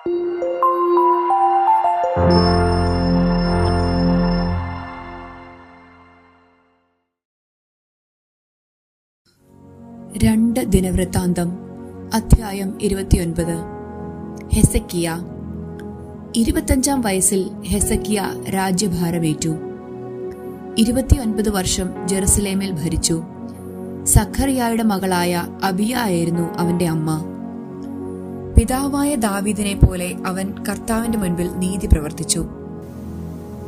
രണ്ട് ദിനവൃത്താന്തം അധ്യായം ഇരുപത്തിയൊൻപത്. ഹെസക്കിയ. ഇരുപത്തഞ്ചാം വയസ്സിൽ ഹെസക്കിയ രാജ്യഭാരമേറ്റു. ഇരുപത്തിയൊൻപത് വർഷം ജെറുസലേമിൽ ഭരിച്ചു. സഖറിയായുടെ മകളായ അബിയ ആയിരുന്നു അവന്റെ അമ്മ. പിതാവായ ദാവീദിനെ പോലെ അവൻ കർത്താവിന്റെ മുൻപിൽ നീതി പ്രവർത്തിച്ചു.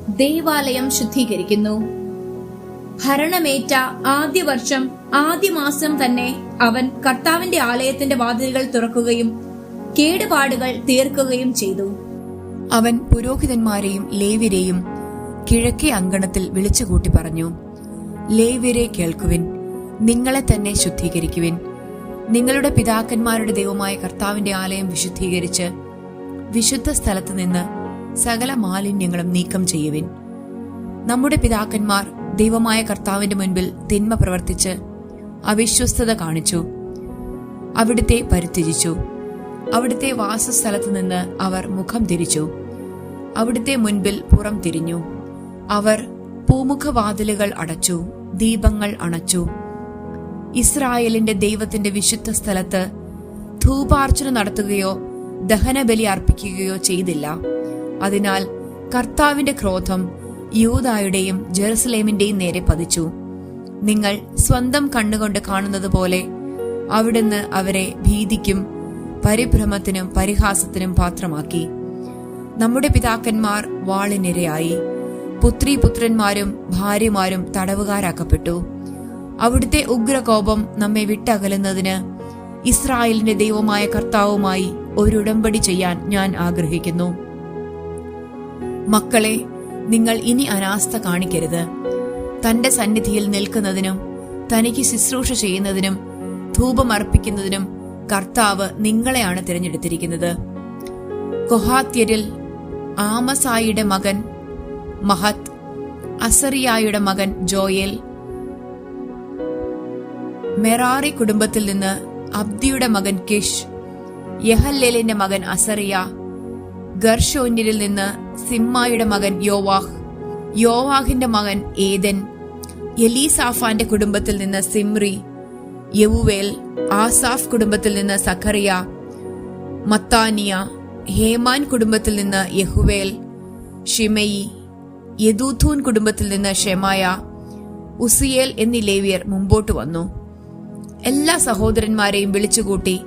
ദേവാലയം ശുദ്ധീകരിക്കുന്നു. ഭരണമേറ്റ ആദ്യ വർഷം ആദ്യ മാസം തന്നെ അവൻ കർത്താവിന്റെ ആലയത്തിന്റെ വാതിലുകൾ തുറക്കുകയും കേടുപാടുകൾ തീർക്കുകയും ചെയ്തു. അവൻ പുരോഹിതന്മാരെയും ലേവ്യരെയും കിഴക്കേ അങ്കണത്തിൽ വിളിച്ചുകൂട്ടി പറഞ്ഞു ലേവ്യരെ കേൾക്കുവിൻ നിങ്ങളെ തന്നെ ശുദ്ധീകരിക്കുവിൻ. നിങ്ങളുടെ പിതാക്കന്മാരുടെ ദൈവമായ കർത്താവിന്റെ ആലയം വിശുദ്ധീകരിച്ച് വിശുദ്ധ സ്ഥലത്ത് നിന്ന് സകല മാലിന്യങ്ങളും നീക്കം ചെയ്യുവിൻ. നമ്മുടെ പിതാക്കന്മാർ ദൈവമായ കർത്താവിന്റെ മുൻപിൽ തിന്മ പ്രവർത്തിച്ച് അവിശ്വസ്തത കാണിച്ചു. അവിടുത്തെ പരിത്യജിച്ചു. അവിടുത്തെ വാസസ്ഥലത്ത് നിന്ന് അവർ മുഖം തിരിച്ചു. അവിടുത്തെ മുൻപിൽ പുറം തിരിഞ്ഞു. അവർ പൂമുഖവാതിലുകൾ അടച്ചു ദീപങ്ങൾ അണച്ചു. ഇസ്രായേലിന്റെ ദൈവത്തിന്റെ വിശുദ്ധ സ്ഥലത്ത് ധൂപാർച്ചന നടത്തുകയോ ദഹനബലി അർപ്പിക്കുകയോ ചെയ്തില്ല. അതിനാൽ കർത്താവിന്റെ ക്രോധം യൂതായുടെയും ജെറുസലേമിന്റെയും നേരെ പതിച്ചു. നിങ്ങൾ സ്വന്തം കണ്ണുകൊണ്ട് കാണുന്നത് പോലെ അവിടുന്ന് അവരെ ഭീതിക്കും പരിഭ്രമത്തിനും പരിഹാസത്തിനും പാത്രമാക്കി. നമ്മുടെ പിതാക്കന്മാർ വാളിനിരയായി. പുത്രി പുത്രന്മാരും ഭാര്യമാരും തടവുകാരാക്കപ്പെട്ടു. അവിടുത്തെ ഉഗ്രകോപം നമ്മെ വിട്ടകലുന്നതിന് ഇസ്രായേലിന്റെ ദൈവമായ കർത്താവുമായി ഒരു ഉടമ്പടി ചെയ്യാൻ ഞാൻ ആഗ്രഹിക്കുന്നു. മക്കളെ നിങ്ങൾ ഇനി അനാസ്ഥ കാണിക്കരുത്. തന്റെ സന്നിധിയിൽ നിൽക്കുന്നതിനും തനിക്ക് ശുശ്രൂഷ ചെയ്യുന്നതിനും ധൂപമർപ്പിക്കുന്നതിനും കർത്താവ് നിങ്ങളെയാണ് തിരഞ്ഞെടുത്തിരിക്കുന്നത്. കൊഹാത്യരിൽ ആമസായിയുടെ മകൻ മഹത് അസറിയായുടെ മകൻ ജോയേൽ മെറാറി കുടുംബത്തിൽ നിന്ന് അബ്ദിയുടെ മകൻ കിഷ് യഹല്ലേലിന്റെ മകൻ അസറിയ ഗർഷോന്യരിൽ നിന്ന് സിമ്മായുടെ മകൻ യോവാഹ് യോവാഹിന്റെ മകൻ ഏദൻ എലീസാഫാന്റെ കുടുംബത്തിൽ നിന്ന് സിമ്രി യവുവേൽ ആസാഫ് കുടുംബത്തിൽ നിന്ന് സഖറിയ മത്താനിയ ഹേമാൻ കുടുംബത്തിൽ നിന്ന് യഹുവേൽ ഷിമയി യദൂഥൂൻ കുടുംബത്തിൽ നിന്ന് ഷെമായ ഉസിയേൽ എന്നീ ലേവിയർ മുമ്പോട്ട് വന്നു. എല്ലാ സഹോദരന്മാരെയും വിളിച്ചുകൂട്ടി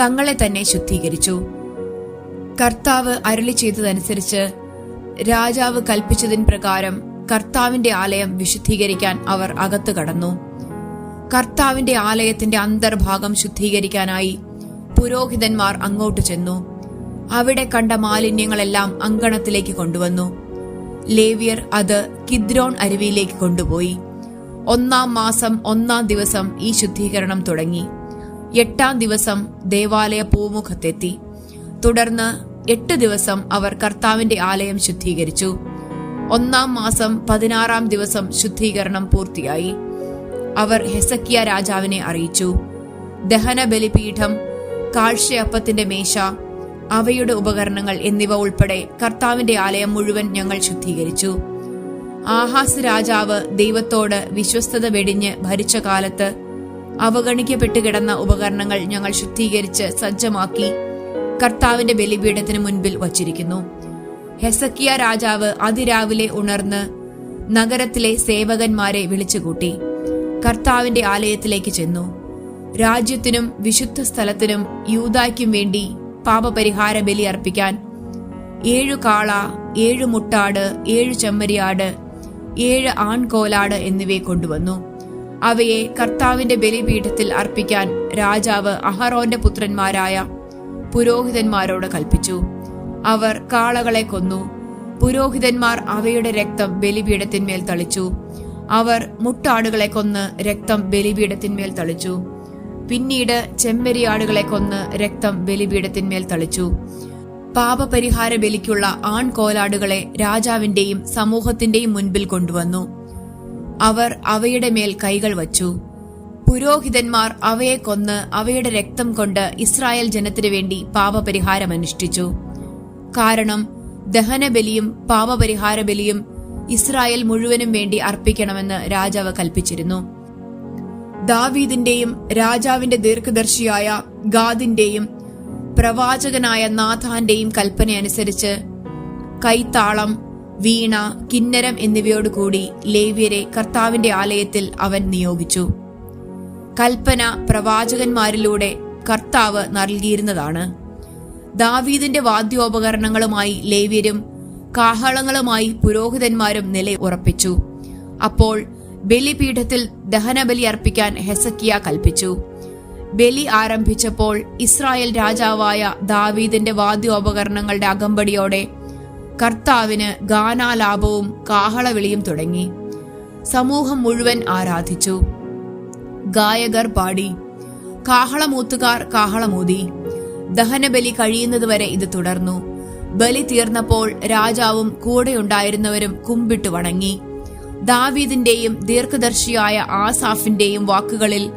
തങ്ങളെ തന്നെ ശുദ്ധീകരിച്ചു. കർത്താവ് അരളി ചെയ്തതനുസരിച്ച് രാജാവ് കൽപ്പിച്ചതിന് പ്രകാരം കർത്താവിന്റെ ആലയം വിശുദ്ധീകരിക്കാൻ അവർ അകത്തു കടന്നു. കർത്താവിന്റെ ആലയത്തിന്റെ അന്തർഭാഗം ശുദ്ധീകരിക്കാനായി പുരോഹിതന്മാർ അങ്ങോട്ട് ചെന്നു. അവിടെ കണ്ട മാലിന്യങ്ങളെല്ലാം അങ്കണത്തിലേക്ക് കൊണ്ടുവന്നു. ലേവിയർ അത് കിദ്രോൺ അരുവിയിലേക്ക് കൊണ്ടുപോയി. ഒന്നാം മാസം ഒന്നാം ദിവസം ഈ ശുദ്ധീകരണം തുടങ്ങി. എട്ടാം ദിവസം ദേവാലയ പൂമുഖത്തെത്തി. തുടർന്ന് എട്ട് ദിവസം അവർ കർത്താവിന്റെ ആലയം ശുദ്ധീകരിച്ചു. ഒന്നാം മാസം പതിനാറാം ദിവസം ശുദ്ധീകരണം പൂർത്തിയായി. അവർ ഹെസക്കിയ രാജാവിനെ അറിയിച്ചു. ദഹന ബലിപീഠം കാഴ്ചയപ്പത്തിന്റെ മേശ അവയുടെ ഉപകരണങ്ങൾ എന്നിവ ഉൾപ്പെടെ കർത്താവിന്റെ ആലയം മുഴുവൻ ഞങ്ങൾ ശുദ്ധീകരിച്ചു. ആഹാസ് രാജാവ് ദൈവത്തോട് വിശ്വസ്തത വെടിഞ്ഞ് ഭരിച്ച കാലത്ത് അവഗണിക്കപ്പെട്ടു കിടന്ന ഉപകരണങ്ങൾ ഞങ്ങൾ ശുദ്ധീകരിച്ച് സജ്ജമാക്കി കർത്താവിന്റെ ബലിപീഠത്തിന് മുൻപിൽ വച്ചിരിക്കുന്നു. ഹെസക്കിയ രാജാവ് അതിരാവിലെ ഉണർന്ന് നഗരത്തിലെ സേവകന്മാരെ വിളിച്ചുകൂട്ടി. കർത്താവിന്റെ ആലയത്തിലേക്ക് ചെന്നു. രാജ്യത്തിനും വിശുദ്ധ സ്ഥലത്തിനും യൂതായ്ക്കും വേണ്ടി പാപപരിഹാര ബലി അർപ്പിക്കാൻ ഏഴു കാള ഏഴു മുട്ടാട് ഏഴു ചെമ്മരിയാട് ഏഴ് ആൺകോലാട് എന്നിവയെ കൊണ്ടുവന്നു. അവയെ കർത്താവിന്റെ ബലിപീഠത്തിൽ അർപ്പിക്കാൻ രാജാവ് അഹറോന്റെ പുത്രന്മാരായ പുരോഹിതന്മാരോട് കൽപ്പിച്ചു. അവർ കാളകളെ കൊന്നു. പുരോഹിതന്മാർ അവയുടെ രക്തം ബലിപീഠത്തിന്മേൽ തളിച്ചു. അവർ മുട്ടാടുകളെ കൊന്ന് രക്തം ബലിപീഠത്തിന്മേൽ തളിച്ചു. പിന്നീട് ചെമ്മരിയാടുകളെ കൊന്ന് രക്തം ബലിപീഠത്തിന്മേൽ തളിച്ചു. പാപപരിഹാര ബലിക്കുള്ള ആൺകോലാടുകളെ രാജാവിന്റെയും സമൂഹത്തിന്റെയും മുൻപിൽ കൊണ്ടുവന്നു. അവർ അവയുടെ മേൽ കൈകൾ വച്ചു. പുരോഹിതന്മാർ അവയെ കൊന്ന് അവയുടെ രക്തം കൊണ്ട് ഇസ്രായേൽ ജനത്തിനു വേണ്ടി പാപപരിഹാരം അനുഷ്ഠിച്ചു. കാരണം ദഹനബലിയും പാപപരിഹാര ബലിയും ഇസ്രായേൽ മുഴുവനും വേണ്ടി അർപ്പിക്കണമെന്ന് രാജാവ് കൽപ്പിച്ചിരുന്നു. ദാവീദിന്റെയും രാജാവിന്റെ ദീർഘദർശിയായ ഗാദിന്റെയും പ്രവാചകനായ നാഥാന്റെയും കൽപ്പനയനുസരിച്ച് കൈത്താളം വീണ കിന്നരം എന്നിവയോടുകൂടി ലേവ്യരെ കർത്താവിന്റെ ആലയത്തിൽ അവൻ നിയോഗിച്ചു. കൽപ്പന പ്രവാചകന്മാരിലൂടെ കർത്താവ് നൽകിയിരുന്നതാണ്. ദാവീദിന്റെ വാദ്യോപകരണങ്ങളുമായി ലേവ്യരും കാഹളങ്ങളുമായി പുരോഹിതന്മാരും നില ഉറപ്പിച്ചു. അപ്പോൾ ബലിപീഠത്തിൽ ദഹനബലി അർപ്പിക്കാൻ ഹെസക്കിയ കൽപ്പിച്ചു. ബലി ആരംഭിച്ചപ്പോൾ ഇസ്രായേൽ രാജാവായ ദാവീദിന്റെ വാദ്യോപകരണങ്ങളുടെ അകമ്പടിയോടെ കർത്താവിന് ഗാനാലാപവും കാഹളവിളിയും തുടങ്ങി. സമൂഹം മുഴുവൻ ആരാധിച്ചു. ഗായകർ പാടി. കാഹളമൂത്തുകാർ കാഹളമൂതി. ദഹനബലി കഴിയുന്നതുവരെ ഇത് തുടർന്നു. ബലി തീർന്നപ്പോൾ രാജാവും കൂടെയുണ്ടായിരുന്നവരും കുമ്പിട്ട് വണങ്ങി. ദാവീദിന്റെയും ദീർഘദർശിയായ ആസാഫിന്റെയും വാക്കുകളിൽ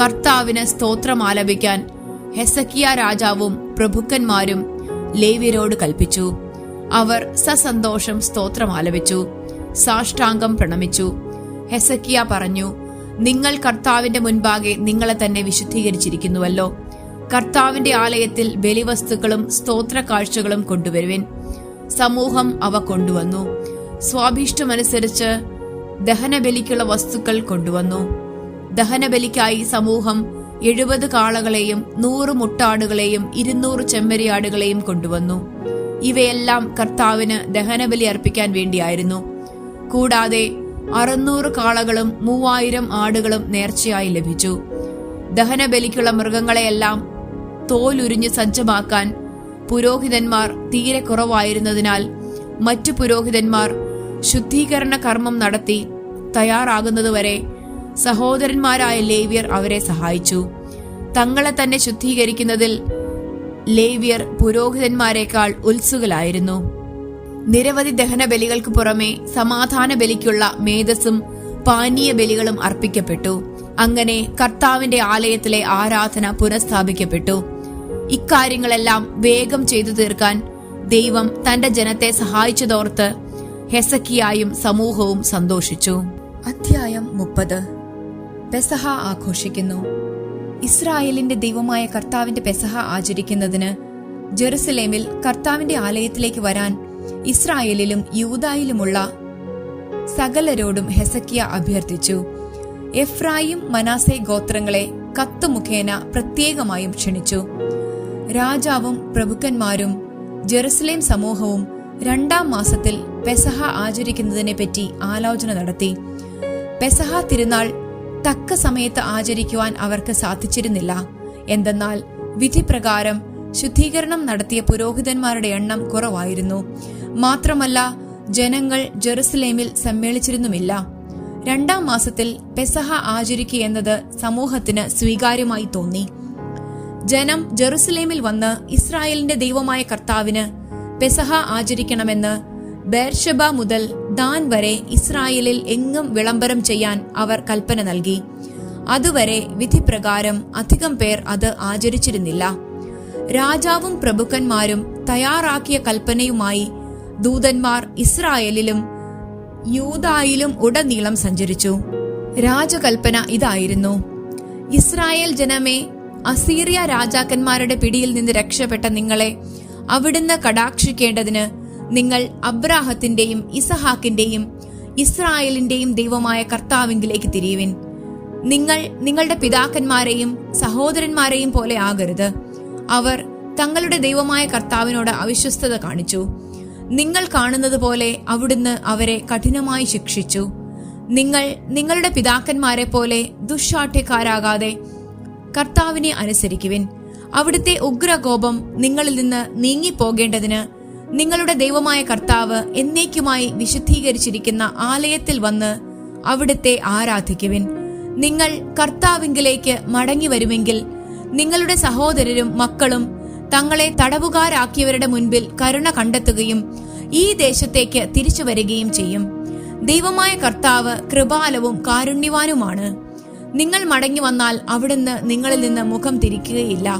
കർത്താവിന് സ്തോത്രം ആലപിക്കാൻ ഹെസക്കിയ രാജാവും പ്രഭുക്കന്മാരും ലേവ്യരോട് കൽപ്പിച്ചു. അവർ സസന്തോഷം സ്തോത്രം ആലപിച്ചു. സാഷ്ടാംഗം പ്രണമിച്ചു. ഹെസക്കിയ പറഞ്ഞു നിങ്ങൾ കർത്താവിന്റെ മുൻപാകെ നിങ്ങളെ തന്നെ വിശുദ്ധീകരിച്ചിരിക്കുന്നുവല്ലോ. കർത്താവിന്റെ ആലയത്തിൽ ബലിവസ്തുക്കളും സ്തോത്ര കാഴ്ചകളും കൊണ്ടുവരുവിൻ. സമൂഹം അവ കൊണ്ടുവന്നു. സ്വാഭീഷ്ടമനുസരിച്ച് ദഹനബലിക്കുള്ള വസ്തുക്കൾ കൊണ്ടുവന്നു. ദഹനബലിക്കായി സമൂഹം എഴുപത് കാളകളെയും നൂറ് മുട്ടാടുകളെയും ഇരുന്നൂറ് ചെമ്മരിയാടുകളെയും കൊണ്ടുവന്നു. ഇവയെല്ലാം കർത്താവിന് ദഹനബലി അർപ്പിക്കാൻ വേണ്ടിയായിരുന്നു. കൂടാതെ അറുന്നൂറ് കാളകളും മൂവായിരം ആടുകളും നേർച്ചയായി ലഭിച്ചു. ദഹനബലിക്കുള്ള മൃഗങ്ങളെയെല്ലാം തോലുരിഞ്ഞ് സജ്ജമാക്കാൻ പുരോഹിതന്മാർ തീരെ കുറവായിരുന്നതിനാൽ മറ്റു പുരോഹിതന്മാർ ശുദ്ധീകരണ കർമ്മം നടത്തി തയ്യാറാകുന്നതുവരെ സഹോദരന്മാരായ ലേവ്യർ അവരെ സഹായിച്ചു. തങ്ങളെ തന്നെ ശുദ്ധീകരിക്കുന്നതിൽ ലേവ്യർ പുരോഹിതന്മാരെക്കാൾ ഉത്സുകലായിരുന്നു. നിരവധി ദഹന ബലികൾക്ക് പുറമെ സമാധാന ബലിക്കുള്ള മേധസ്സും പാനീയ ബലികളും അർപ്പിക്കപ്പെട്ടു. അങ്ങനെ കർത്താവിന്റെ ആലയത്തിലെ ആരാധന പുനഃസ്ഥാപിക്കപ്പെട്ടു. ഇക്കാര്യങ്ങളെല്ലാം വേഗം ചെയ്തു തീർക്കാൻ ദൈവം തന്റെ ജനത്തെ സഹായിച്ചതോർത്ത് ഹെസക്കിയായും സമൂഹവും സന്തോഷിച്ചു. അധ്യായം മുപ്പത്. പെസഹ ആഘോഷിക്കുന്നു. ഇസ്രായേലിന്റെ ദൈവമായ കർത്താവിന്റെ പെസഹ ആചരിക്കുന്നതിന് ജെറുസലേമിൽ കർത്താവിന്റെ ആലയത്തിലേക്ക് വരാൻ ഇസ്രായേലിലും യൂതായിലുമുള്ള സകലരോടും ഹെസക്കിയ അഭ്യർത്ഥിച്ചു. എഫ്രായിം മനാസെ ഗോത്രങ്ങളെ കത്ത് മുഖേന പ്രത്യേകമായും ക്ഷണിച്ചു. രാജാവും പ്രഭുക്കന്മാരും ജെറുസലേം സമൂഹവും രണ്ടാം മാസത്തിൽ പെസഹ ആചരിക്കുന്നതിനെ പറ്റി ആലോചന നടത്തി. പെസഹ തിരുനാൾ തക്ക സമയത്ത് ആചരിക്കുവാൻ അവർക്ക് സാധിച്ചിരുന്നില്ല. എന്തെന്നാൽ വിധിപ്രകാരം ശുദ്ധീകരണം നടത്തിയ പുരോഹിതന്മാരുടെ എണ്ണം കുറവായിരുന്നു. മാത്രമല്ല ജനങ്ങൾ ജെറുസലേമിൽ സമ്മേളിച്ചിരുന്നുമില്ല. രണ്ടാം മാസത്തിൽ പെസഹ ആചരിക്കുക എന്നത് സമൂഹത്തിന് സ്വീകാര്യമായി തോന്നി. ജനം ജെറുസലേമിൽ വന്ന് ഇസ്രായേലിന്റെ ദൈവമായ കർത്താവിന് പെസഹ ആചരിക്കണമെന്ന് ബേർഷബ മുതൽ ദാൻ വരെ ഇസ്രായേലിൽ എങ്ങും വിളംബരം ചെയ്യാൻ അവർ കൽപ്പന നൽകി. അതുവരെ വിധിപ്രകാരം അധികം പേർ അത് ആചരിച്ചിരുന്നില്ല. രാജാവും പ്രഭുക്കന്മാരും തയ്യാറാക്കിയ കൽപ്പനയുമായി ദൂതന്മാർ ഇസ്രായേലിലും യൂതായിലും ഉടനീളം സഞ്ചരിച്ചു. രാജകൽപ്പന ഇതായിരുന്നു. ഇസ്രായേൽ ജനമേ അസീറിയ രാജാക്കന്മാരുടെ പിടിയിൽ നിന്ന് രക്ഷപ്പെട്ട നിങ്ങളെ അവിടുന്ന് കടാക്ഷിക്കേണ്ടതിന് നിങ്ങൾ അബ്രാഹത്തിന്റെയും ഇസഹാക്കിന്റെയും ഇസ്രായേലിന്റെയും ദൈവമായ കർത്താവിങ്കിലേക്ക് തിരിയുവിൻ. നിങ്ങൾ നിങ്ങളുടെ പിതാക്കന്മാരെയും സഹോദരന്മാരെയും പോലെ ആകരുത്. അവർ തങ്ങളുടെ ദൈവമായ കർത്താവിനോട് അവിശ്വസ്തത കാണിച്ചു. നിങ്ങൾ കാണുന്നത് പോലെ അവിടുന്ന് അവരെ കഠിനമായി ശിക്ഷിച്ചു. നിങ്ങൾ നിങ്ങളുടെ പിതാക്കന്മാരെ പോലെ ദുഷാഠ്യക്കാരാകാതെ കർത്താവിനെ അനുസരിക്കുവിൻ. അവിടുത്തെ ഉഗ്രകോപം നിങ്ങളിൽ നിന്ന് നീങ്ങിപ്പോകേണ്ടതിന് നിങ്ങളുടെ ദൈവമായ കർത്താവ് എന്നേക്കുമായി വിശുദ്ധീകരിച്ചിരിക്കുന്ന ആലയത്തിൽ വന്ന് അവിടുത്തെ ആരാധിക്കുവിൻ. നിങ്ങൾ കർത്താവിങ്കിലേക്ക് മടങ്ങി വരുമെങ്കിൽ നിങ്ങളുടെ സഹോദരരും മക്കളും തങ്ങളെ തടവുകാരാക്കിയവരുടെ മുൻപിൽ കരുണ കണ്ടെത്തുകയും ഈ ദേശത്തേക്ക് തിരിച്ചു വരികയും ചെയ്യും. ദൈവമായ കർത്താവ് കൃപാലവും കാരുണ്യവാനുമാണ്. നിങ്ങൾ മടങ്ങി വന്നാൽ അവിടുന്ന് നിങ്ങളിൽ നിന്ന് മുഖം തിരിക്കുകയില്ല.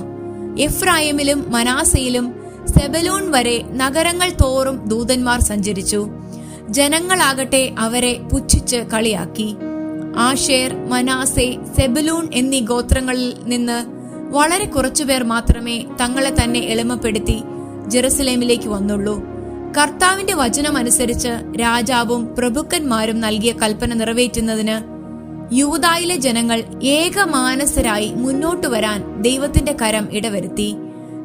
എഫ്രായമിലും മനാസയിലും സെബലൂൺ വരെ നഗരങ്ങൾ തോറും ദൂതന്മാർ സഞ്ചരിച്ചു. ജനങ്ങളാകട്ടെ അവരെ പുച്ഛിച്ച് കളിയാക്കി. ആഷേർ മനാസെ സെബലൂൺ എന്നീ ഗോത്രങ്ങളിൽ നിന്ന് വളരെ കുറച്ചുപേർ മാത്രമേ തങ്ങളെ തന്നെ എളിമപ്പെടുത്തി ജെറുസലേമിലേക്ക് വന്നുള്ളൂ. കർത്താവിന്റെ വചനമനുസരിച്ച് രാജാവും പ്രഭുക്കന്മാരും നൽകിയ കൽപ്പന നിറവേറ്റുന്നതിന് യൂതായിലെ ജനങ്ങൾ ഏകമാനസരായി മുന്നോട്ടു വരാൻ ദൈവത്തിന്റെ കരം ഇടവരുത്തി.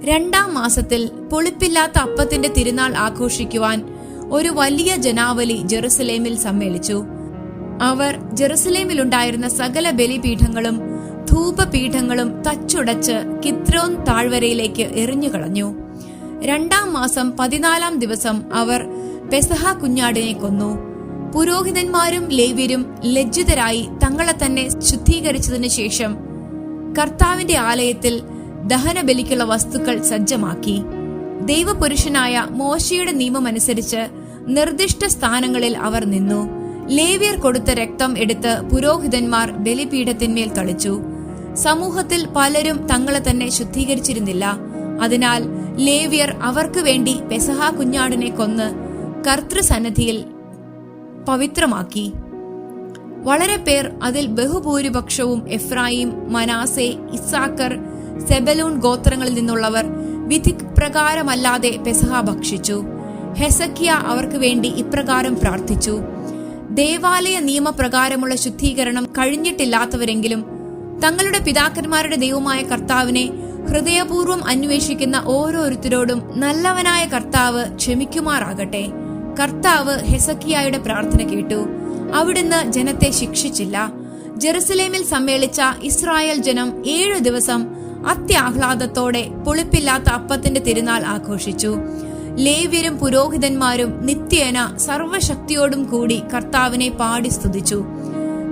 രണ്ടാം മാസത്തിൽ പുളിപ്പില്ലാത്ത അപ്പത്തിന്റെ തിരുനാൾ ആഘോഷിക്കുവാൻ ഒരു വലിയ ജനാവലി ജെറുസലേമിൽ സമ്മേളിച്ചു. അവർ ജെറുസലേമിൽ ഉണ്ടായിരുന്ന സകല ബലിപീഠങ്ങളും ധൂപപീഠങ്ങളും തച്ചുടച്ച് കിത്രോൻ താഴ്വരയിലേക്ക് എറിഞ്ഞുകളഞ്ഞു. രണ്ടാം മാസം പതിനാലാം ദിവസം അവർ പെസഹ കുഞ്ഞാടിനെ കൊന്നു. പുരോഹിതന്മാരും ലേവ്യരും ലജ്ജിതരായി തങ്ങളെ തന്നെ ശുദ്ധീകരിച്ചതിനു ശേഷം കർത്താവിന്റെ ആലയത്തിൽ ദഹനബലിക്കുള്ള വസ്തുക്കൾ സജ്ജമാക്കി. ദൈവപുരുഷനായ മോശയുടെ നിയമമനുസരിച്ച് നിർദ്ദിഷ്ട സ്ഥാനങ്ങളിൽ അവർ നിന്നു. ലേവിയർ കൊടുത്ത രക്തം എടുത്ത് പുരോഹിതന്മാർ ബലിപീഠത്തിന്മേൽ തളിച്ചു. സമൂഹത്തിൽ പലരും തങ്ങളെ തന്നെ ശുദ്ധീകരിച്ചിരുന്നില്ല. അതിനാൽ ലേവിയർ അവർക്ക് വേണ്ടി പെസഹ കുഞ്ഞാടിനെ കൊന്ന് കർത്തൃസന്നദ്ധിയിൽ പവിത്രമാക്കി. വളരെ പേർ അതിൽ ബഹുഭൂരിപക്ഷവും എഫ്രായിം മനാസെ ഇസാക്കർ സെബലൂൺ ഗോത്രങ്ങളിൽ നിന്നുള്ളവർ വിധി പ്രകാരമല്ലാതെ പെസഹ ഭക്ഷിച്ചു. ഹെസക്കിയ അവർക്ക് വേണ്ടി ഇപ്രകാരം പ്രാർത്ഥിച്ചു. ദേവാലയ നിയമപ്രകാരമുള്ള ശുദ്ധീകരണം കഴിഞ്ഞിട്ടില്ലാത്തവരെങ്കിലും തങ്ങളുടെ പിതാക്കന്മാരുടെ ദൈവമായ കർത്താവിനെ ഹൃദയപൂർവം അന്വേഷിക്കുന്ന ഓരോരുത്തരോടും നല്ലവനായ കർത്താവ് ക്ഷമിക്കുമാറാകട്ടെ. കർത്താവ് ഹെസക്കിയായുടെ പ്രാർത്ഥന കേട്ടു. അവിടുന്ന് ജനത്തെ ശിക്ഷിച്ചില്ല. ജെറുസലേമിൽ സമ്മേളിച്ച ഇസ്രായേൽ ജനം ഏഴു ദിവസം അത്യാഹ്ലാദത്തോടെ പുളിപ്പില്ലാത്ത അപ്പത്തിന്റെ തിരുനാൾ ആഘോഷിച്ചു. ലേവ്യരും പുരോഹിതന്മാരും നിത്യേന സർവശക്തിയോടും കൂടി കർത്താവിനെ പാടി സ്തുതിച്ചു.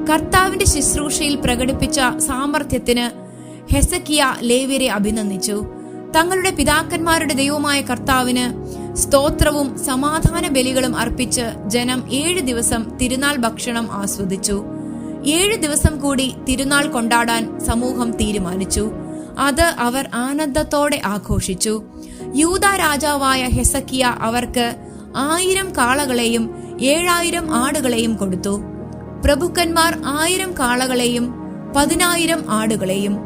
കർത്താവിന്റെ ശുശ്രൂഷയിൽ പ്രകടിപ്പിച്ച സാമർഥ്യത്തിന് ഹെസക്കിയ ലേവ്യരെ അഭിനന്ദിച്ചു. തങ്ങളുടെ പിതാക്കന്മാരുടെ ദൈവമായ കർത്താവിന് സ്തോത്രവും സമാധാന ബലികളും അർപ്പിച്ച് ജനം ഏഴ് ദിവസം തിരുനാൾ ഭക്ഷണം ആസ്വദിച്ചു. ഏഴ് ദിവസം കൂടി തിരുനാൾ കൊണ്ടാടാൻ സമൂഹം തീരുമാനിച്ചു. അത് അവർ ആനന്ദത്തോടെ ആഘോഷിച്ചു. യൂത രാജാവായ ഹെസക്കിയ അവർക്ക് ആയിരം കാളകളെയും ഏഴായിരം ആടുകളെയും കൊടുത്തു. പ്രഭുക്കന്മാർ ആയിരം കാളകളെയും പതിനായിരം ആടുകളെയും.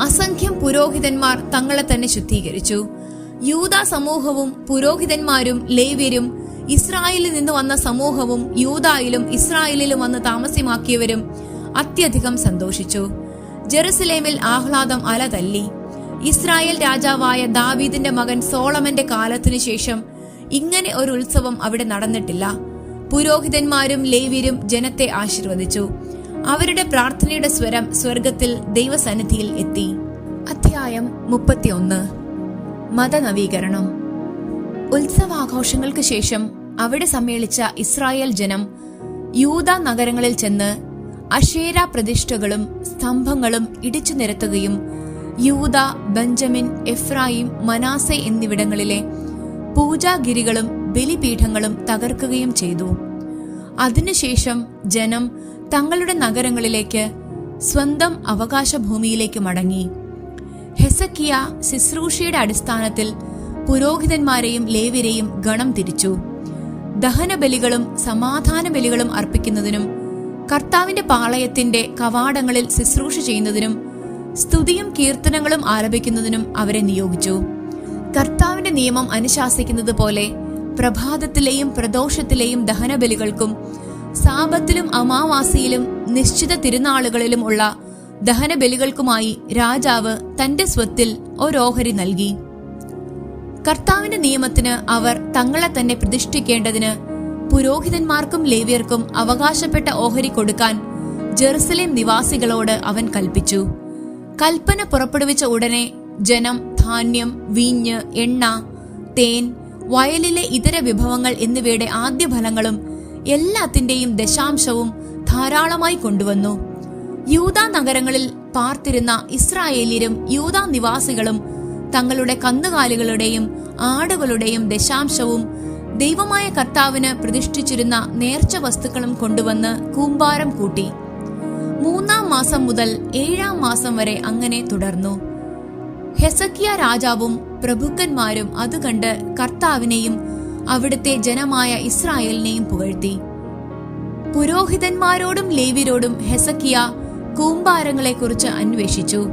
അസംഖ്യം പുരോഹിതന്മാർ തങ്ങളെ തന്നെ ശുദ്ധീകരിച്ചു. യൂത സമൂഹവും പുരോഹിതന്മാരും ലേവ്യരും ഇസ്രായേലിൽ നിന്ന് വന്ന സമൂഹവും യൂതായിലും ഇസ്രായേലിലും വന്ന് താമസമാക്കിയവരും അത്യധികം സന്തോഷിച്ചു. ജെറുസലേമിൽ ആഹ്ലാദം അലതല്ലി. ഇസ്രായേൽ രാജാവായ ദാവീദിന്റെ മകൻ സോളമന്റെ കാലത്തിനു ശേഷം ഇങ്ങനെ ഒരു ഉത്സവം അവിടെ നടന്നിട്ടില്ല. പുരോഹിതന്മാരും ലേവ്യരും ജനത്തെ ആശീർവദിച്ചു. അവരുടെ പ്രാർത്ഥനയുടെ സ്വരം സ്വർഗത്തിൽ ദൈവസന്നിധിയിൽ എത്തി. അധ്യായം മുപ്പത്തിയൊന്ന്. മതനവീകരണം. ഉത്സവാഘോഷങ്ങൾക്ക് ശേഷം അവിടെ സമ്മേളിച്ച ഇസ്രായേൽ ജനം യൂത നഗരങ്ങളിൽ ചെന്ന് അഷേര പ്രതിഷ്ഠകളും സ്തംഭങ്ങളും ഇടിച്ചു നിരത്തുകയും യൂത ബെഞ്ചമിൻ എഫ്രായിം മനാസെ എന്നിവിടങ്ങളിലെ പൂജാഗിരികളും ബലിപീഠങ്ങളും തകർക്കുകയും ചെയ്തു. അതിനുശേഷം ജനം തങ്ങളുടെ നഗരങ്ങളിലേക്ക് സ്വന്തം അവകാശ ഭൂമിയിലേക്ക് മടങ്ങി. ഹെസക്കിയ ശുശ്രൂഷയുടെ അടിസ്ഥാനത്തിൽ പുരോഹിതന്മാരെയും ലേവിരെയും ഗണം തിരിച്ചു. ദഹനബലികളും സമാധാന ബലികളും അർപ്പിക്കുന്നതിനും കർത്താവിന്റെ പാളയത്തിന്റെ കവാടങ്ങളിൽ ശുശ്രൂഷ ചെയ്യുന്നതിനും സ്തുതിയും കീർത്തനങ്ങളും ആലപിക്കുന്നതിനും അവരെ നിയോഗിച്ചു. കർത്താവിന്റെ നിയമം അനുശാസിക്കുന്നത് പോലെ പ്രഭാതത്തിലെയും പ്രദോഷത്തിലെയും ദഹനബലികൾക്കും സാപത്തിലും അമാവാസിയിലും നിശ്ചിത തിരുനാളുകളിലും ഉള്ള ദഹനബലികൾക്കുമായി രാജാവ് തന്റെ സ്വത്തിൽ ഒരോഹരി നൽകി. കർത്താവിന്റെ നിയമത്തിന് അവർ തങ്ങളെ തന്നെ പ്രതിഷ്ഠിക്കേണ്ടതിന് പുരോഹിതന്മാർക്കും ലേവ്യർക്കും അവകാശപ്പെട്ട ഓഹരി കൊടുക്കാൻ ജെറുസലേം നിവാസികളോട് അവൻ കൽപ്പിച്ചു. കൽപ്പന പുറപ്പെടുവിച്ച ഉടനെ ജനം ധാന്യം വീഞ്ഞ് എണ്ണ തേൻ വയലിലെ ഇതര വിഭവങ്ങൾ എന്നിവയുടെ ആദ്യ ഫലങ്ങളും എല്ലാത്തിന്റെയും ദശാംശവും ധാരാളമായി കൊണ്ടുവന്നു. യൂത നഗരങ്ങളിൽ പാർത്തിരുന്ന ഇസ്രായേലിയരും യൂത നിവാസികളും തങ്ങളുടെ കന്നുകാലികളുടെയും ആടുകളുടെയും ദശാംശവും ദൈവമായ കർത്താവിന് പ്രതിഷ്ഠിച്ചിരുന്ന നേർച്ച വസ്തുക്കളും കൊണ്ടുവന്ന് കൂമ്പാരം കൂട്ടി. മൂന്നാം മാസം മുതൽ ഏഴാം മാസം വരെ അങ്ങനെ തുടർന്നു. ഹെസക്കിയ രാജാവും പ്രഭുക്കന്മാരും അത് കണ്ട് കർത്താവിനെയും അവിടുത്തെ ജനമായ ഇസ്രായേലിനെയും പുകഴ്ത്തി. പുരോഹിതന്മാരോടും ലേവിരോടും ഹെസക്കിയ കൂമ്പാരങ്ങളെക്കുറിച്ച് അന്വേഷിച്ചു.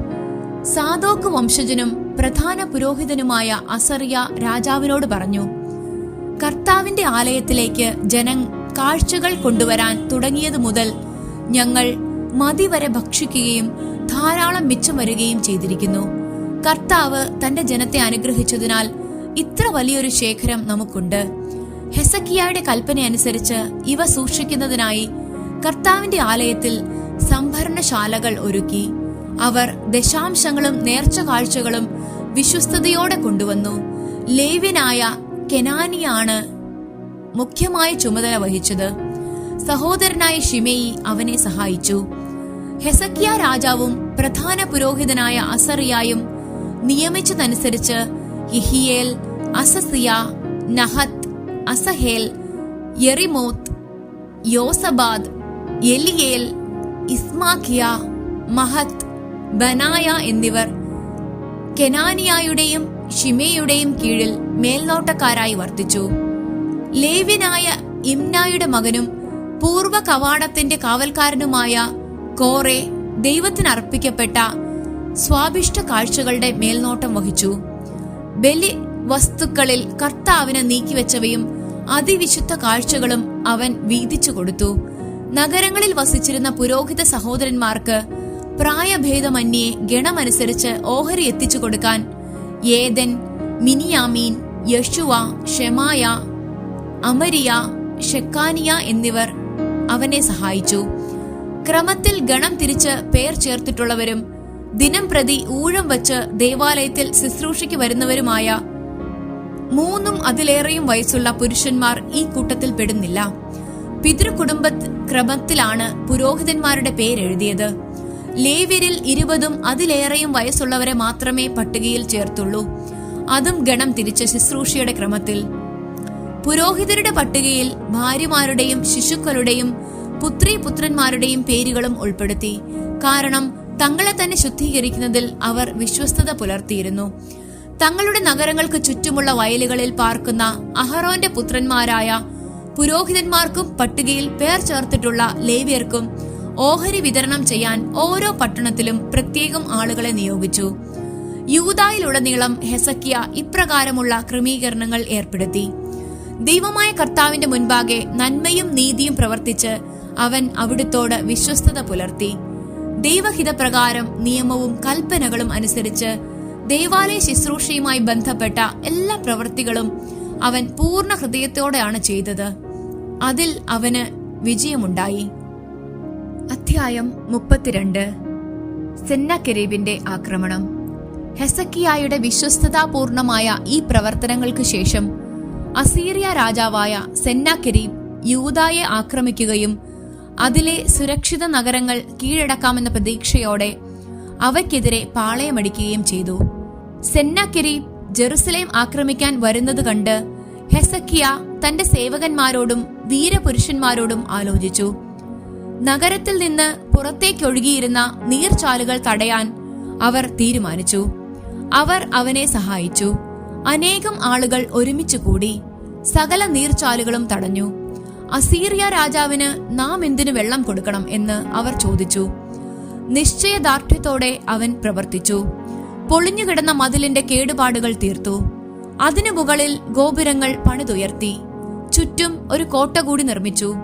സാദോക്ക് വംശജനും പ്രധാന പുരോഹിതനുമായ അസറിയ രാജാവിനോട് പറഞ്ഞു കർത്താവിന്റെ ആലയത്തിലേക്ക് ജനം കാഴ്ചകൾ കൊണ്ടുവരാൻ തുടങ്ങിയതു മുതൽ ഞങ്ങൾ മതിവരെ ഭക്ഷിക്കുകയും ധാരാളം മിച്ചം വരികയും ചെയ്തിരിക്കുന്നു. കർത്താവ് തന്റെ ജനത്തെ അനുഗ്രഹിച്ചതിനാൽ ഇത്ര വലിയൊരു ശേഖരം നമുക്കുണ്ട്. ഹെസക്കിയായുടെ കൽപ്പന അനുസരിച്ച് ഇവ സൂക്ഷിക്കുന്നതിനായി കർത്താവിന്റെ ആലയത്തിൽ സംഭരണശാലകൾ ഒരുക്കി. അവർ ദശാംശങ്ങളും നേർച്ച കാഴ്ചകളും വിശ്വസ്തയോടെ കൊണ്ടുവന്നു. ലേവ്യനായ കെനാനിയാണ് മുഖ്യമായ ചുമതല വഹിച്ചത്. സഹോദരനായ ഷിമേയി അവനെ സഹായിച്ചു. ഹെസക്കിയ രാജാവും പ്രധാന പുരോഹിതനായ അസറിയായും നിയമിച്ചതനുസരിച്ച് യഹിയേൽ അസസിയ നഹത്ത് അസഹേൽ യെറിമോത്ത് യോസബാദ് എലിയേൽ ഇസ്മാഖിയ മഹത്ത് ബനായ എന്നിവർ കെനാനിയായുടെയും ഷിമേയുടെയും കീഴിൽ മേൽനോട്ടക്കാരായി വർത്തിച്ചു. ലേവ്യനായ ഇംനായുടെ മകനും പൂർവ കവാടത്തിന്റെ കാവൽക്കാരനുമായ കോറെ ദൈവത്തിന് അർപ്പിക്കപ്പെട്ട സ്വാഭിഷ്ട കാഴ്ചകളുടെ മേൽനോട്ടം വഹിച്ചു. ബലി വസ്തുക്കളിൽ കർത്താവിന് നീക്കിവെച്ചവയും അതിവിശുദ്ധ കാഴ്ചകളും അവൻ വീതിച്ചു കൊടുത്തു. നഗരങ്ങളിൽ വസിച്ചിരുന്ന പുരോഹിത സഹോദരന്മാർക്ക് പ്രായഭേദമന്യേ ഗണമനുസരിച്ച് ഓഹരി എത്തിച്ചു കൊടുക്കാൻ ഏതൻ മിനിയാമീൻ യശുവ ഷെമായ അമരിയ ഷെക്കാനിയ എന്നിവർ അവനെ സഹായിച്ചു. ക്രമത്തിൽ ഗണം തിരിച്ച് പേർ ചേർത്തിട്ടുള്ളവരും ദിനം പ്രതി ഊഴം വച്ച് ദേവാലയത്തിൽ ശുശ്രൂഷയ്ക്ക് വരുന്നവരുമായ മൂന്നും അതിലേറെയും വയസ്സുള്ള പുരുഷന്മാർ ഈ കൂട്ടത്തിൽ പെടുന്നില്ല. പിതൃകുടുംബ ക്രമത്തിലാണ് പുരോഹിതന്മാരുടെ പേരെഴുതിയത്. ലേവ്യരിൽ ഇരുപതും അതിലേറെയും വയസ്സുള്ളവരെ മാത്രമേ പട്ടികയിൽ ചേർത്തുള്ളൂ. അതും ഗണം തിരിച്ച ശുശ്രൂഷയുടെ ക്രമത്തിൽ. പുരോഹിതരുടെ പട്ടികയിൽ ഭാര്യമാരുടെയും ശിശുക്കളുടെയും പുത്രി പുത്രന്മാരുടെയും പേരുകളും ഉൾപ്പെടുത്തി. കാരണം തങ്ങളെ തന്നെ ശുദ്ധീകരിക്കുന്നതിൽ അവർ വിശ്വസ്തത പുലർത്തിയിരുന്നു. തങ്ങളുടെ നഗരങ്ങൾക്ക് ചുറ്റുമുള്ള വയലുകളിൽ പാർക്കുന്ന അഹറോന്റെ പുത്രന്മാരായ പുരോഹിതന്മാർക്കും പട്ടികയിൽ പേർ ചേർത്തിട്ടുള്ള ലേവ്യർക്കും ഓഹരി വിതരണം ചെയ്യാൻ ഓരോ പട്ടണത്തിലും പ്രത്യേകം ആളുകളെ നിയോഗിച്ചു. യൂതായിലുടനീളം ഹെസക്കിയ ഇപ്രകാരമുള്ള ക്രമീകരണങ്ങൾ ഏർപ്പെടുത്തി. ദൈവമായ കർത്താവിന്റെ മുൻപാകെ നന്മയും നീതിയും പ്രവർത്തിച്ച് അവൻ അവിടുത്തോട് വിശ്വസ്തത പുലർത്തി. ദൈവഹിതപ്രകാരം നിയമവും കൽപ്പനകളും അനുസരിച്ച് ദേവാലയ ശുശ്രൂഷയുമായി ബന്ധപ്പെട്ട എല്ലാ പ്രവൃത്തികളും അവൻ പൂർണ ഹൃദയത്തോടെയാണ് ചെയ്തത്. അതിൽ അവന് വിജയമുണ്ടായി. അധ്യായം മുപ്പത്തിരണ്ട്. സെന്നക്കെരീബിന്റെ ആക്രമണം. ഹെസക്കിയായുടെ വിശ്വസ്തതാപൂർണമായ ഈ പ്രവർത്തനങ്ങൾക്ക് ശേഷം അസീറിയ രാജാവായ സെന്നാക്കെരീബ് യൂതായെ ആക്രമിക്കുകയും അതിലെ സുരക്ഷിത നഗരങ്ങൾ കീഴടക്കാമെന്ന പ്രതീക്ഷയോടെ അവയ്ക്കെതിരെ പാളയമടിക്കുകയും ചെയ്തു. സെന്നാക്കെരീബ് ജെറുസലേം ആക്രമിക്കാൻ വരുന്നത് കണ്ട് ഹെസക്കിയ തന്റെ സേവകന്മാരോടും വീരപുരുഷന്മാരോടും ആലോചിച്ചു. നഗരത്തിൽ നിന്ന് പുറത്തേക്കൊഴുകിയിരുന്ന നീർച്ചാലുകൾ തടയാൻ അവർ തീരുമാനിച്ചു. അവർ അവനെ സഹായിച്ചു. അനേകം ആളുകൾ ഒരുമിച്ച് കൂടി സകല നീർച്ചാലുകളും തടഞ്ഞു. അസീറിയ രാജാവിന് നാം എന്തിനു വെള്ളം കൊടുക്കണം എന്ന് അവർ ചോദിച്ചു. നിശ്ചയദാർഢ്യത്തോടെ അവൻ പ്രവർത്തിച്ചു. പൊളിഞ്ഞുകിടന്ന മതിലിന്റെ കേടുപാടുകൾ തീർത്തു. അതിനു മുകളിൽ ഗോപുരങ്ങൾ പണിതുയർത്തി. ചുറ്റും ഒരു കോട്ട കൂടി നിർമ്മിച്ചു.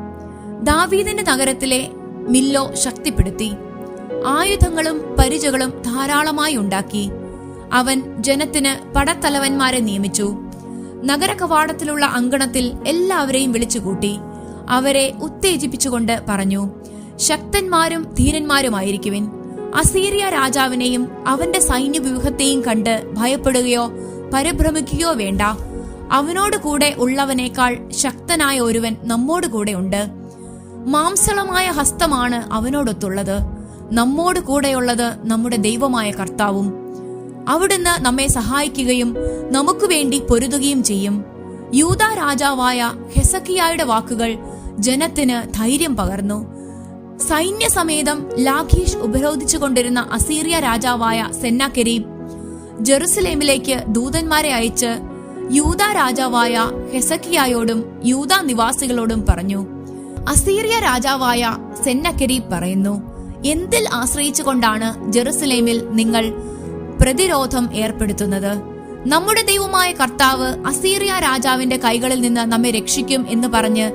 ദാവീദിന്റെ നഗരത്തിലെ മില്ലോ ശക്തിപ്പെടുത്തി. ആയുധങ്ങളും പരിചകളും ധാരാളമായി ഉണ്ടാക്കി. അവൻ ജനത്തിന് പടത്തലവന്മാരെ നിയമിച്ചു. നഗര കവാടത്തിലുള്ള അങ്കണത്തിൽ എല്ലാവരെയും വിളിച്ചുകൂട്ടി. അവരെ ഉത്തേജിപ്പിച്ചുകൊണ്ട് പറഞ്ഞു ശക്തന്മാരും ധീരന്മാരുമായിരിക്കുവിൻ. അസീറിയ രാജാവിനെയും അവന്റെ സൈന്യവ്യൂഹത്തെയും കണ്ട് ഭയപ്പെടുകയോ പരിഭ്രമിക്കുകയോ വേണ്ട. അവനോട് കൂടെ ഉള്ളവനേക്കാൾ ശക്തനായ ഒരുവൻ നമ്മോട് കൂടെ ഉണ്ട്. മാംസളമായ ഹസ്തമാണ് അവനോടൊത്തുള്ളത്. നമ്മോട് കൂടെയുള്ളത് നമ്മുടെ ദൈവമായ കർത്താവും. അവിടുന്ന് നമ്മെ സഹായിക്കുകയും നമുക്ക് വേണ്ടി പൊരുതുകയും ചെയ്യും. യൂത രാജാവായ ഹെസക്കിയായുടെ വാക്കുകൾ ജനത്തിന് ധൈര്യം പകർന്നു. സൈന്യസമേതം ലാഖീഷ് ഉപരോധിച്ചുകൊണ്ടിരുന്ന അസീറിയ രാജാവായ സെന്നാക്കെരീബ് ജെറുസലേമിലേക്ക് ദൂതന്മാരെ അയച്ച് യൂത രാജാവായ ഹെസക്കിയായോടും യൂത നിവാസികളോടും പറഞ്ഞു അസീറിയ രാജാവായ സെന്നക്കരി പറയുന്നു എന്തിൽ ആശ്രയിച്ചുകൊണ്ടാണ് ജെറുസലേമിൽ നിങ്ങൾ പ്രതിരോധം ഏർപ്പെടുത്തുന്നത്? നമ്മുടെ ദൈവമായ കർത്താവ് അസീറിയ രാജാവിന്റെ കൈകളിൽ നിന്ന് നമ്മെ രക്ഷിക്കും എന്ന് പറഞ്ഞ്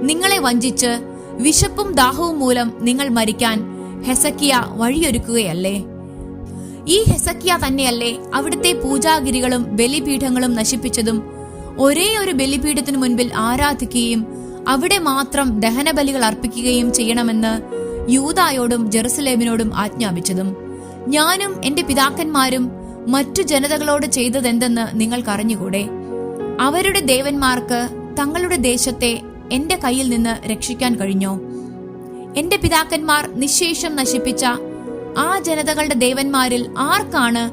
നിങ്ങളെ വഞ്ചിച്ച് വിശപ്പും ദാഹവും മൂലം നിങ്ങൾ മരിക്കാൻ ഹെസക്കിയ വഴിയൊരുക്കുകയല്ലേ? ഈ ഹെസക്കിയ തന്നെയല്ലേ അവിടുത്തെ പൂജാഗിരികളും ബലിപീഠങ്ങളും നശിപ്പിച്ചതും. ഒരേ ഒരു ബലിപീഠത്തിനു മുൻപിൽ ആരാധിക്കുകയും അവിടെ മാത്രം ദഹനബലികൾ അർപ്പിക്കുകയും ചെയ്യണമെന്ന് യൂതായോടും ജെറുസലേമിനോടും ആജ്ഞാപിച്ചതും. ഞാനും എന്റെ പിതാക്കന്മാരും മറ്റു ജനതകളോട് ചെയ്തതെന്തെന്ന് നിങ്ങൾക്കറിഞ്ഞുകൂടെ? അവരുടെ ദേവന്മാർക്ക് തങ്ങളുടെ ദേശത്തെ എന്റെ കയ്യിൽ നിന്ന് രക്ഷിക്കാൻ കഴിഞ്ഞോ? എന്റെ പിതാക്കന്മാർ നിശേഷം നശിപ്പിച്ച ആ ജനതകളുടെ ദേവന്മാരിൽ ആർക്കാണ്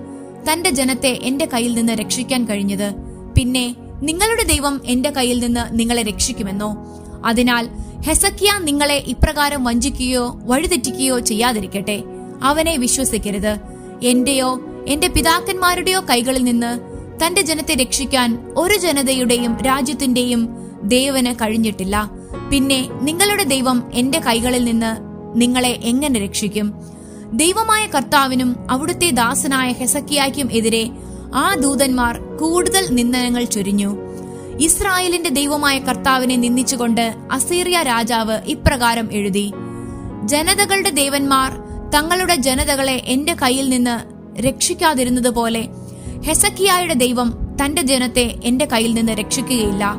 തന്റെ ജനത്തെ എന്റെ കയ്യിൽ നിന്ന് രക്ഷിക്കാൻ കഴിഞ്ഞത്? പിന്നെ നിങ്ങളുടെ ദൈവം എന്റെ കയ്യിൽ നിന്ന് നിങ്ങളെ രക്ഷിക്കുമെന്നോ? അതിനാൽ ഹെസക്കിയ നിങ്ങളെ ഇപ്രകാരം വഞ്ചിക്കുകയോ വഴിതെറ്റിക്കുകയോ ചെയ്യാതിരിക്കട്ടെ. അവനെ വിശ്വസിക്കരുത്. എന്റെയോ എന്റെ പിതാക്കന്മാരുടെയോ കൈകളിൽ നിന്ന് തന്റെ ജനത്തെ രക്ഷിക്കാൻ ഒരു ജനതയുടെയും രാജ്യത്തിന്റെയും ദേവന് കഴിഞ്ഞിട്ടില്ല. പിന്നെ നിങ്ങളുടെ ദൈവം എന്റെ കൈകളിൽ നിന്ന് നിങ്ങളെ എങ്ങനെ രക്ഷിക്കും? ദൈവമായ കർത്താവിനും അവിടുത്തെ ദാസനായ ഹെസക്കിയായ്ക്കും എതിരെ ആ ദൂതന്മാർ കൂടുതൽ നിന്ദനങ്ങൾ ചൊരിഞ്ഞു. ഇസ്രായേലിന്റെ ദൈവമായ കർത്താവിനെ നിന്ദിച്ചുകൊണ്ട് അസീറിയ രാജാവ് ഇപ്രകാരം എഴുതി ജനതകളുടെ ദേവന്മാർ തങ്ങളുടെ ജനതകളെ എന്റെ കയ്യിൽ നിന്ന് രക്ഷിക്കാതിരുന്നത് പോലെ ഹെസക്കിയായുടെ ദൈവം തന്റെ ജനത്തെ എന്റെ കയ്യിൽ നിന്ന് രക്ഷിക്കുകയില്ല.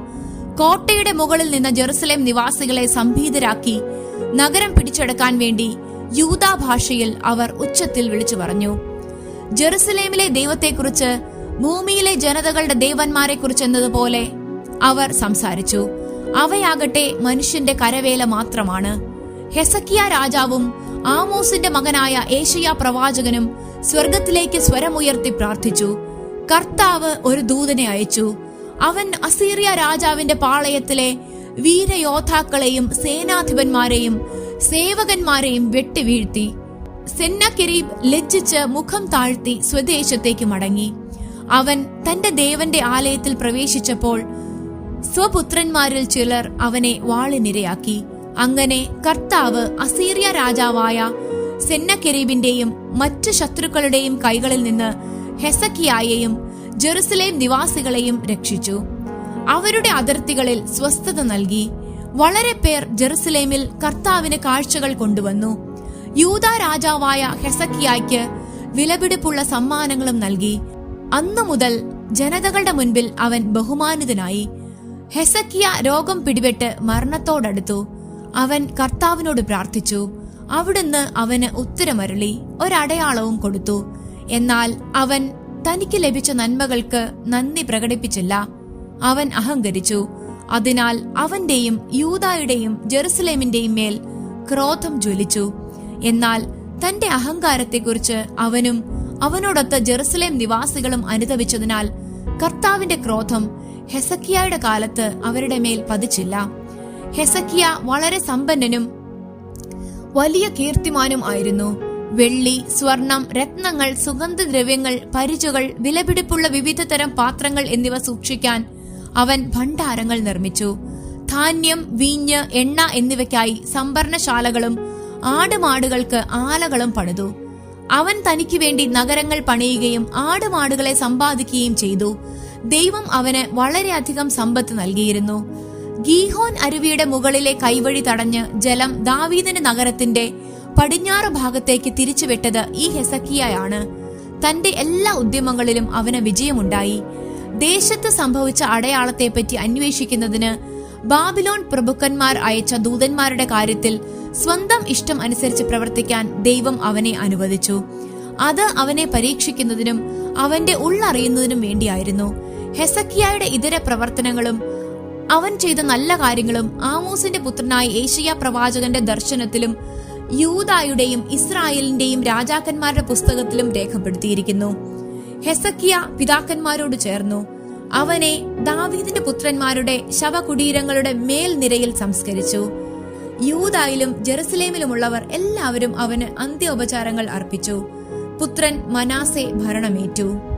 കോട്ടയുടെ മുകളിൽ നിന്ന് ജെറുസലേം നിവാസികളെ സംഭീതരാക്കി നഗരം പിടിച്ചെടുക്കാൻ വേണ്ടി യൂതാ ഭാഷയിൽ അവർ ഉച്ചത്തിൽ വിളിച്ചു പറഞ്ഞു. ജെറുസലേമിലെ ദൈവത്തെക്കുറിച്ച് ഭൂമിയിലെ ജനതകളുടെ ദേവന്മാരെ കുറിച്ച് എന്നതുപോലെ അവർ സംസാരിച്ചു. അവയാകട്ടെ മനുഷ്യന്റെ കരവേല മാത്രമാണ്. ഹെസക്കിയ രാജാവും ആമോസിന്റെ മകനായ ഏഷ്യ പ്രവാചകനും സ്വർഗത്തിലേക്ക് സ്വരമുയർത്തി പ്രാർത്ഥിച്ചു. കർത്താവ് ഒരു ദൂതനെ അയച്ചു. അവൻ അസീറിയ രാജാവിന്റെ പാളയത്തിലെ വീരയോദ്ധാക്കളെയും സേനാധിപന്മാരെയും സേവകന്മാരെയും വെട്ടിവീഴ്ത്തി. സെന്നക്കെരീബ് ലജ്ജിച്ച് മുഖം താഴ്ത്തി സ്വദേശത്തേക്ക് മടങ്ങി. അവൻ തന്റെ ദേവന്റെ ആലയത്തിൽ പ്രവേശിച്ചപ്പോൾ സ്വപുത്രന്മാരിൽ ചിലർ അവനെ വാളിനിരയാക്കി. അങ്ങനെ കർത്താവ് അസീറിയ രാജാവായ സെന്നക്കെരീബിന്റെയും മറ്റു ശത്രുക്കളുടെയും കൈകളിൽ നിന്ന് ഹെസക്കിയായെയും ജെറുസലേം നിവാസികളെയും രക്ഷിച്ചു. അവരുടെ അതിർത്തികളിൽ സ്വസ്ഥത നൽകി. വളരെ പേർ ജെറുസലേമിൽ കർത്താവിന് കാഴ്ചകൾ കൊണ്ടുവന്നു. യൂത രാജാവായ ഹെസക്കിയായ്ക്ക് വിലപിടിപ്പുള്ള സമ്മാനങ്ങളും നൽകി. അന്നു മുതൽ ജനതകളുടെ മുൻപിൽ അവൻ ബഹുമാനിതനായി. ഹെസക്കിയ രോഗം പിടിപെട്ട് മരണത്തോടടുത്തു. അവൻ കർത്താവിനോട് പ്രാർത്ഥിച്ചു. അവിടുന്ന് അവന് ഉത്തരമരുളി ഒരടയാളവും കൊടുത്തു. എന്നാൽ അവൻ തനിക്ക് ലഭിച്ച നന്മകൾക്ക് നന്ദി പ്രകടിപ്പിച്ചില്ല. അവൻ അഹങ്കരിച്ചു. അതിനാൽ അവന്റെയും യൂതായുടെയും ജെറുസലേമിന്റെയും മേൽ ക്രോധം ജ്വലിച്ചു. എന്നാൽ തന്റെ അഹങ്കാരത്തെക്കുറിച്ച് അവനും അവനോടൊത്ത് ജെറുസലേം നിവാസികളും അനുതപിച്ചതിനാൽ കർത്താവിന്റെ ക്രോധം ഹെസക്കിയായുടെ കാലത്ത് അവരുടെ മേൽ പതിച്ചില്ല. ഹെസക്കിയ വളരെ സമ്പന്നനും വലിയ കീർത്തിമാനും ആയിരുന്നു. വെള്ളി സ്വർണം രത്നങ്ങൾ സുഗന്ധദ്രവ്യങ്ങൾ പരിചുകൾ വിലപിടിപ്പുള്ള വിവിധ തരം പാത്രങ്ങൾ എന്നിവ സൂക്ഷിക്കാൻ അവൻ ഭണ്ഡാരങ്ങൾ നിർമ്മിച്ചു. ധാന്യം വീഞ്ഞ് എണ്ണ എന്നിവയ്ക്കായി സംഭരണശാലകളും ആടുമാടുകൾക്ക് ആലകളും പണിതു. അവൻ തനിക്ക് വേണ്ടി നഗരങ്ങൾ പണിയുകയും ആടുമാടുകളെ സമ്പാദിക്കുകയും ചെയ്തു. ദൈവം അവന് വളരെയധികം സമ്പത്ത് നൽകിയിരുന്നു. ഗീഹോൻ അരുവിയുടെ മുകളിലെ കൈവഴി തടഞ്ഞ് ജലം ദാവീദിന്റെ നഗരത്തിന്റെ പടിഞ്ഞാറ് ഭാഗത്തേക്ക് തിരിച്ചുവിട്ടത് ഈ ഹെസക്കിയയാണ്. തന്റെ എല്ലാ ഉദ്യമങ്ങളിലും അവന് വിജയമുണ്ടായി. ദേശത്ത് സംഭവിച്ച അടയാളത്തെപ്പറ്റി അന്വേഷിക്കുന്നതിന് ബാബിലോൺ പ്രഭുക്കന്മാർ അയച്ച ദൂതന്മാരുടെ കാര്യത്തിൽ സ്വന്തം ഇഷ്ടം അനുസരിച്ച് പ്രവർത്തിക്കാൻ ദൈവം അവനെ അനുവദിച്ചു. അത് അവനെ പരീക്ഷിക്കുന്നതിനും അവന്റെ ഉള്ളറിയുന്നതിനും വേണ്ടിയായിരുന്നു. ഹെസക്കിയായുടെ ഇതര പ്രവർത്തനങ്ങളും അവൻ ചെയ്ത നല്ല കാര്യങ്ങളും ആമോസിന്റെ പുത്രനായ ഏഷ്യ പ്രവാചകന്റെ ദർശനത്തിലും യൂതായുടെയും ഇസ്രായേലിന്റെയും രാജാക്കന്മാരുടെ പുസ്തകത്തിലും രേഖപ്പെടുത്തിയിരിക്കുന്നു. ഹെസക്കിയ പിതാക്കന്മാരോട് ചേർന്നു. അവനെ ദാവീദിന്റെ പുത്രന്മാരുടെ ശവകുടീരങ്ങളുടെ മേൽനിരയിൽ സംസ്കരിച്ചു. യൂതായിലും ജെറുസലേമിലുമുള്ളവർ എല്ലാവരും അവന് അന്ത്യോപചാരങ്ങൾ അർപ്പിച്ചു. പുത്രൻ മനാസെ ഭരണമേറ്റു.